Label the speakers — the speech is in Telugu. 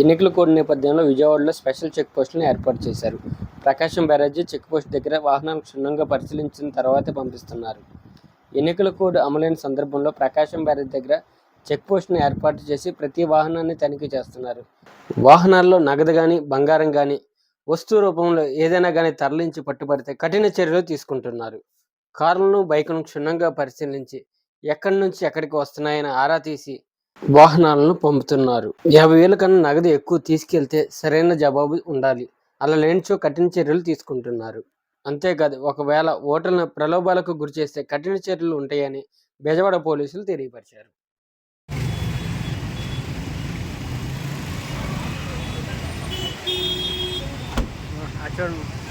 Speaker 1: ఎన్నికల కోడ్ నేపథ్యంలో విజయవాడలో స్పెషల్ చెక్ పోస్టులను ఏర్పాటు చేశారు. ప్రకాశం బ్యారేజీ చెక్ పోస్ట్ దగ్గర వాహనాలు క్షుణ్ణంగా పరిశీలించిన తర్వాతే పంపిస్తున్నారు. ఎన్నికల కోడ్ అమలైన సందర్భంలో ప్రకాశం బ్యారేజ్ దగ్గర చెక్ పోస్ట్ను ఏర్పాటు చేసి ప్రతి వాహనాన్ని తనిఖీ చేస్తున్నారు. వాహనాల్లో నగదు కానీ బంగారం కానీ వస్తువు రూపంలో ఏదైనా కానీ తరలించి పట్టుబడితే కఠిన చర్యలు తీసుకుంటున్నారు. కార్లను బైకును క్షుణ్ణంగా పరిశీలించి ఎక్కడి నుంచి ఎక్కడికి వస్తున్నాయని ఆరా తీసి వాహనాలను పంపుతున్నారు. యాభై వేల కన్నా నగదు ఎక్కువ తీసుకెళ్తే సరైన జవాబు ఉండాలి. అలా లేనిచో కఠిన చర్యలు తీసుకుంటున్నారు. అంతేకాదు ఒకవేళ ఓటర్లను ప్రలోభాలకు గురి చేస్తే కఠిన చర్యలు ఉంటాయని బెజవాడ పోలీసులు తెలియపరిచారు.
Speaker 2: చూడండి.